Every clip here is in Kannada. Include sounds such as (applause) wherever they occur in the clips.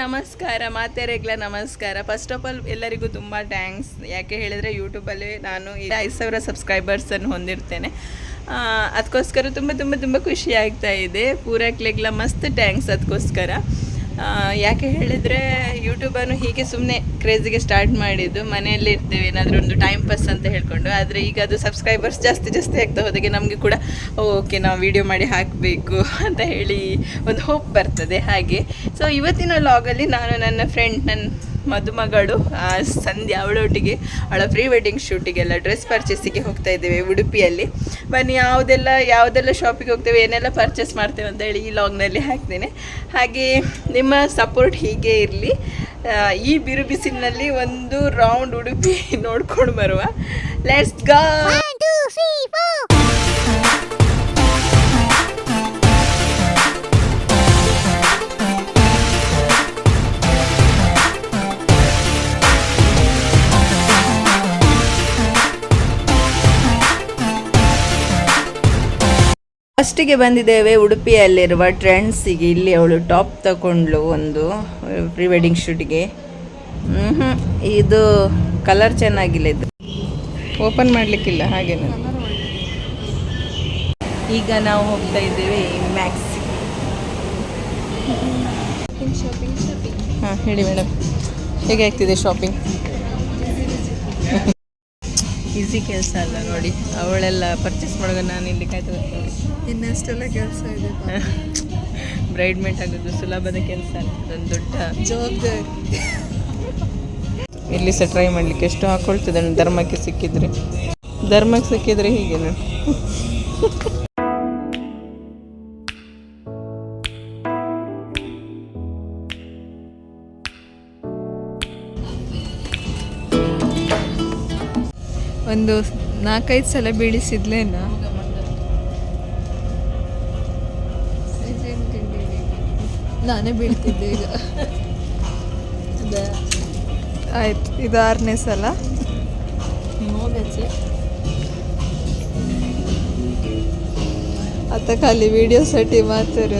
ನಮಸ್ಕಾರ ಮಾತೆರೆಗ್ಲ ನಮಸ್ಕಾರ. ಫಸ್ಟ್ ಆಫ್ ಆಲ್ ಎಲ್ಲರಿಗೂ ತುಂಬ ಥ್ಯಾಂಕ್ಸ್ ಯಾಕೆ ಹೇಳಿದರೆ ಯೂಟ್ಯೂಬಲ್ಲಿ ನಾನು ಐದು ಸಾವಿರ ಸಬ್ಸ್ಕ್ರೈಬರ್ಸನ್ನು ಹೊಂದಿರ್ತೇನೆ. ಅದಕ್ಕೋಸ್ಕರ ತುಂಬ ತುಂಬ ತುಂಬ ಖುಷಿ ಆಗ್ತಾ ಇದೆ. ಪೂರಕ್ಲೆಗ್ಲ ಮಸ್ತ್ ಥ್ಯಾಂಕ್ಸ್ ಅದಕ್ಕೋಸ್ಕರ ಯಾಕೆ ಹೇಳಿದರೆ ಯೂಟ್ಯೂಬನ್ನು ಹೀಗೆ ಸುಮ್ಮನೆ ಕ್ರೇಜಿಗೆ ಸ್ಟಾರ್ಟ್ ಮಾಡಿದ್ದು ಮನೆಯಲ್ಲಿ ಇರ್ತೇವೆ, ಏನಾದರೂ ಒಂದು ಟೈಮ್ ಪಾಸ್ ಅಂತ ಹೇಳ್ಕೊಂಡು. ಆದರೆ ಈಗ ಅದು ಸಬ್ಸ್ಕ್ರೈಬರ್ಸ್ ಜಾಸ್ತಿ ಜಾಸ್ತಿ ಆಗ್ತಾ ಹೋದಾಗೆ ನಮಗೆ ಕೂಡ ಓಕೆ ನಾವು ವಿಡಿಯೋ ಮಾಡಿ ಹಾಕಬೇಕು (laughs) ಅಂತ ಹೇಳಿ ಒಂದು ಹೋಪ್ ಬರ್ತದೆ ಹಾಗೆ. ಸೊ ಇವತ್ತಿನ ಲಾಗಲ್ಲಿ ನಾನು ನನ್ನ ಫ್ರೆಂಡ್ ನನ್ನ ಮದುಮಗಳು ಸಂಧ್ಯೆ ಅವಳೊಟ್ಟಿಗೆ, ಅವಳ ಪ್ರೀ ವೆಡ್ಡಿಂಗ್ ಶೂಟಿಗೆಲ್ಲ ಡ್ರೆಸ್ ಪರ್ಚೇಸಿಗೆ ಹೋಗ್ತಾ ಇದ್ದೇವೆ ಉಡುಪಿಯಲ್ಲಿ. ಬನ್ನಿ, ಯಾವುದೆಲ್ಲ ಯಾವುದೆಲ್ಲ ಶಾಪಿಗೆ ಹೋಗ್ತೇವೆ, ಏನೆಲ್ಲ ಪರ್ಚೇಸ್ ಮಾಡ್ತೇವೆ ಅಂತ ಹೇಳಿ ಈ ಲಾಗ್ನಲ್ಲಿ ಹಾಕ್ತೇನೆ. ಹಾಗೆ ನಿಮ್ಮ ಸಪೋರ್ಟ್ ಹೀಗೆ ಇರಲಿ. ಈ ಬಿರು ಬಿಸಿಲಿನಲ್ಲಿ ಒಂದು ರೌಂಡ್ ಉಡುಪಿ ನೋಡ್ಕೊಂಡು ಬರುವ. ಲೆಟ್ಸ್ ಗಾ ಫಸ್ಟಿಗೆ ಬಂದಿದ್ದೇವೆ ಉಡುಪಿಯಲ್ಲಿರುವ ಟ್ರೆಂಡ್ಸಿಗೆ. ಇಲ್ಲಿ ಅವಳು ಟಾಪ್ ತಗೊಂಡ್ಲು ಒಂದು ಪ್ರೀ ವೆಡ್ಡಿಂಗ್ ಶೂಟ್ಗೆ. ಹ್ಞೂ ಇದು ಕಲರ್ ಚೆನ್ನಾಗಿಲ್ಲ ಇದು. ಓಪನ್ ಮಾಡಲಿಕ್ಕಿಲ್ಲ, ಹಾಗೇನು. ಈಗ ನಾವು ಹೋಗ್ತಾ ಇದ್ದೇವೆ ಮ್ಯಾಕ್ಸ್. ಹಾಂ, ಹೇಳಿ ಮೇಡಮ್. ಹೇಗೆ ಆಗ್ತಿದೆ ಶಾಪಿಂಗ್ ಈಸಿ ಕೆಲಸ ಅಲ್ಲ ನೋಡಿ. ಅವಳೆಲ್ಲ ಪರ್ಚೇಸ್ ಮಾಡುವಾಗ ನಾನು ಇಲ್ಲಿ ಕಾಯ್ತು ಇನ್ನಷ್ಟೆಲ್ಲ ಕೆಲಸ ಇದೆ ಬ್ರೈಡ್ ಮೇಟ್ (laughs) ಆಗೋದು ಸುಲಭದ ಕೆಲಸ ಅಲ್ಲ ಅದೊಂದು ದೊಡ್ಡ. ಜವಾಬ್ದಾರಿ. ಇಲ್ಲಿ ಸಹ ಟ್ರೈ ಮಾಡಲಿಕ್ಕೆ ಎಷ್ಟು ಹಾಕೊಳ್ತಿದ್ದಾನೆ ಧರ್ಮಕ್ಕೆ ಸಿಕ್ಕಿದ್ರೆ. ಧರ್ಮಕ್ಕೆ ಸಿಕ್ಕಿದ್ರೆ ಹೀಗೆ ನೋಡಿ (laughs) ಒಂದು ನಾಲ್ಕೈದು ಸಲ ಬೀಳಿಸಿದ್ಲೇನ? ನಾನೇ ಬೀಳ್ತಿದ್ದೆ ಈಗ. ಆಯ್ತು, ಇದು ಆರನೇ ಸಲ. ಅತ್ತ ಖಾಲಿ ವಿಡಿಯೋ ಸಟಿ ಮಾತ್ರ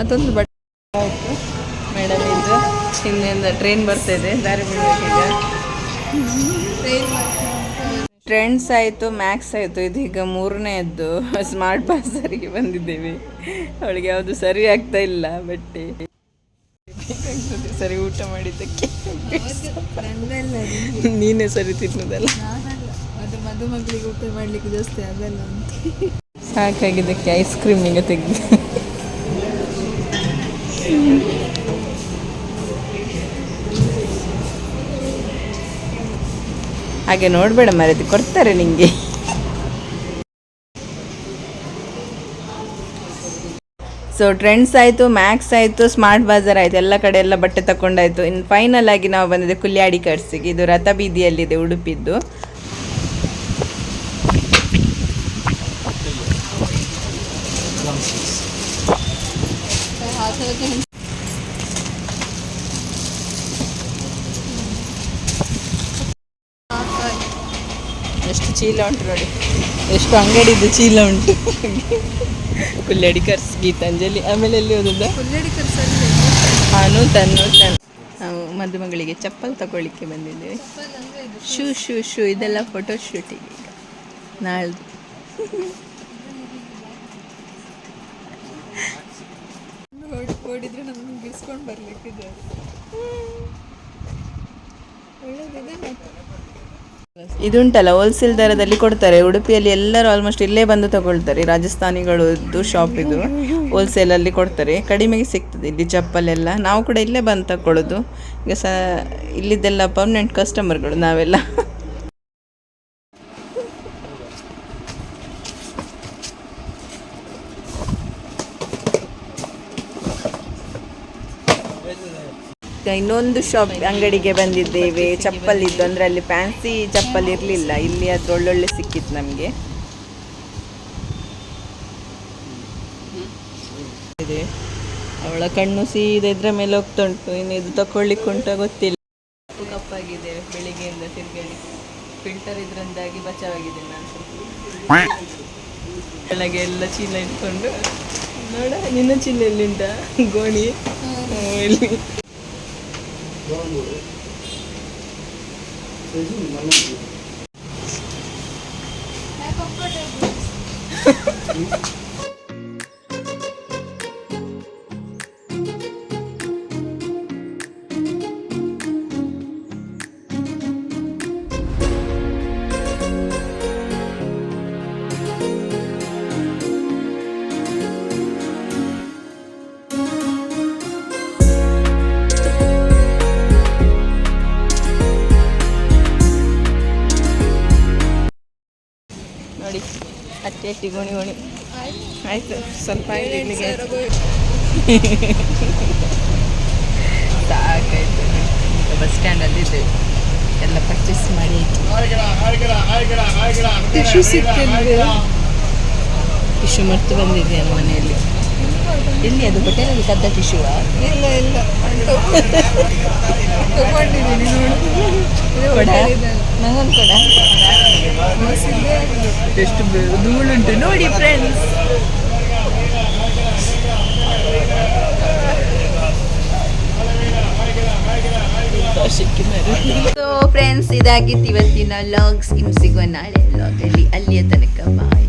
ಅದೊಂದು ಬಟ್ಟೆ ಆಯಿತು ಮೇಡಮ್ ಇದು ಹಿಂದಿಂದ ಟ್ರೈನ್ ಬರ್ತಾ ಇದೆ. ದಾರಿ ಬಿಡಬೇಕೀಗ. ಟ್ರೆಂಡ್ಸ್ ಆಯಿತು ಮ್ಯಾಕ್ಸ್ ಆಯಿತು. ಇದೀಗ ಮೂರನೇದ್ದು ಸ್ಮಾರ್ಟ್ ಬಾಸರಿಗೆ ಬಂದಿದ್ದೇವೆ. ಅವಳಿಗೆ ಯಾವುದು ಸರಿ ಆಗ್ತಾ ಇಲ್ಲ ಬಟ್ಟೆ. ಸರಿ ಊಟ ಮಾಡಿದ್ದಕ್ಕೆ. ನೀನೇ ಸರಿ ತಿನ್ನೋದಲ್ಲ. ಅದು ಮದುಮಗಳಿಗೆ ಊಟ ಮಾಡ್ಲಿಕ್ಕೆ ಜಾಸ್ತಿ ಅದಲ್ಲ ಸಾಕಾಗಿದ್ದಕ್ಕೆ ಐಸ್ ಕ್ರೀಮ್ ಈಗ ತೆಗೆದು. ಹಾಗೆ ನೋಡಬೇಡ ಮರದಿ, ಕೊಡ್ತಾರೆ ನಿಂಗೆ. ಸೊ ಟ್ರೆಂಡ್ಸ್ ಆಯಿತು ಮ್ಯಾಕ್ಸ್ ಆಯಿತು ಸ್ಮಾರ್ಟ್ ಬಾಜಾರ್ ಆಯಿತು, ಎಲ್ಲ ಕಡೆ ಎಲ್ಲ ಬಟ್ಟೆ ತಗೊಂಡಾಯಿತು ಇನ್ನು ಫೈನಲ್ ಆಗಿ ನಾವು ಬಂದಿದ್ದೆ ಕುಲ್ಯಾಡಿ ಕರ್ಸಿಗೆ ಇದು ರಥ ಬೀದಿಯಲ್ಲಿದೆ ಉಡುಪಿದ್ದು. ಎಷ್ಟು ಚೀಲ ಉಂಟು ನೋಡಿ. ಎಷ್ಟು ಅಂಗಡಿದು ಚೀಲ ಉಂಟು. ಕುಲ್ಲಡಿಕರ್ಸ್ ಗೀತಾಂಜಲಿ. ಆಮೇಲೆ ಎಲ್ಲಿ ಕರ್ಸಲ್ಲಿ ಹಾನು ತನ್ನು ತನ್. ನಾವು ಮದುಮಗಳಿಗೆ ಚಪ್ಪಲ್ ತಗೊಳ್ಳಿಕ್ಕೆ ಬಂದಿದ್ದೇವೆ. Shoe shoe shoe. ಇದೆಲ್ಲ ಫೋಟೋ ಶೂಟಿಗೆ ನಾಳ್ದು. ಓಡಿದ್ರೆ ನಮ್ಮನ್ನು ಬಿಡಿಸ್ಕೊಂಡು ಬರ್ಲಿಕ್ಕಿದೆ. ಒಳ್ಳೇದಿದೆ ಮತ್ತೆ. ಇದುಂಟಲ್ಲ ಹೋಲ್ಸೇಲ್ ದರದಲ್ಲಿ ಕೊಡ್ತಾರೆ. ಉಡುಪಿಯಲ್ಲಿ ಎಲ್ಲರೂ ಆಲ್ಮೋಸ್ಟ್ ಇಲ್ಲೇ ಬಂದು ತಗೊಳ್ತಾರೆ. ರಾಜಸ್ಥಾನಿಗಳದ್ದು ಶಾಪ್ ಇದು. ಹೋಲ್ಸೇಲಲ್ಲಿ ಕೊಡ್ತಾರೆ. ಕಡಿಮೆಗೆ ಸಿಗ್ತದೆ. ಇಲ್ಲಿ ಚಪ್ಪಲೆಲ್ಲ. ನಾವು ಕೂಡ ಇಲ್ಲೇ ಬಂದು ತಗೊಳ್ಳೋದು ಈಗ ಸ, ಇಲ್ಲಿದ್ದೆಲ್ಲ ಪರ್ಮನೆಂಟ್ ಕಸ್ಟಮರ್ಗಳು ನಾವೆಲ್ಲ. ಇನ್ನೊಂದು ಶಾಪ್ ಅಂಗಡಿಗೆ ಬಂದಿದ್ದೇವೆ. ಚಪ್ಪಲ್ ಇದ್ದು, ಅಂದ್ರೆ ಅಲ್ಲಿ ಫ್ಯಾನ್ಸಿ ಚಪ್ಪಲ್ ಇರಲಿಲ್ಲ. ಇಲ್ಲಿ ಅದು ಒಳ್ಳೊಳ್ಳೆ ಸಿಕ್ಕಿತ್ತು ನಮಗೆ. ಇದೆ. ಅವಳ ಕಣ್ಣು ಸೀದ ಇದ್ರ ಮೇಲೆ ಹೋಗ್ತಾ ಉಂಟು ಇನ್ನು ಇದು ತಕೊಳ್ಳಿಕ್ಕೆ ಉಂಟ ಗೊತ್ತಿಲ್ಲ. ಕಪ್ಪು ಕಪ್ಪಾಗಿದೆ ಬೆಳಿಗ್ಗೆಯಿಂದ ತಿರ್ಗಾಡಿ ಫಿಲ್ಟರ್ ಇದ್ರಿಂದಾಗಿ ಬಚಾವಾಗಿದೆ ನಾನು. ಕೆಳಗೆ ಎಲ್ಲ ಚೀಲ ಇಟ್ಕೊಂಡು. ನೋಡ, ನಿನ್ನ ಚೀಲ ಎಲ್ಲಿಂದ ಗೋಣಿ? 좋아하는 거예요. 대신 만나면 돼. 나 거꾸로. ಅಟ್ಟಿ ಅಟ್ಟಿ ಗೋಣಿ ಗೋಣಿ. ಆಯ್ತು ಸ್ವಲ್ಪ ಆಯ್ತು. ಇಲ್ಲಿಗೆ (laughs) ಸಾಕಾಯ್ತು ಬಸ್ ಸ್ಟ್ಯಾಂಡಲ್ಲಿ ಇದ್ದೇವೆ ಎಲ್ಲ ಪರ್ಚೇಸ್ ಮಾಡಿ. ಟಿಶ್ಯೂ ಸಿಕ್ತಿದ್ರೆ ಟಿಶ್ಯೂ ಮರ್ತು ಬಂದಿದೆ ಮನೆಯಲ್ಲಿ. ಇಲ್ಲಿ ಅದು? ಹೋಟೆಲಲ್ಲಿ ಕದ್ದ ಟಿಶ್ಯೂವಾ ಇಲ್ಲ ಇಲ್ಲ. ತಗೊಂಡಿದ್ದೀನಿ ನೋಡು ಇದು ಕೊಡ ನಂಗೊಂದು ಕೊಡ. ಎಷ್ಟು ಧೂಳುಂಟು. ನೋಡಿ ಫ್ರೆಂಡ್ಸ್ ಸೊ ಫ್ರೆಂಡ್ಸ್ ಇದಾಗಿತ್ತು ಇವತ್ತಿನ ಲಾಗ್ಸ್ ಇನ್ನು ಸಿಗುವ ನಾಳೆ ಲಾಗಲ್ಲಿ ಅಲ್ಲಿಯ ತನಕ ಬಾಯ್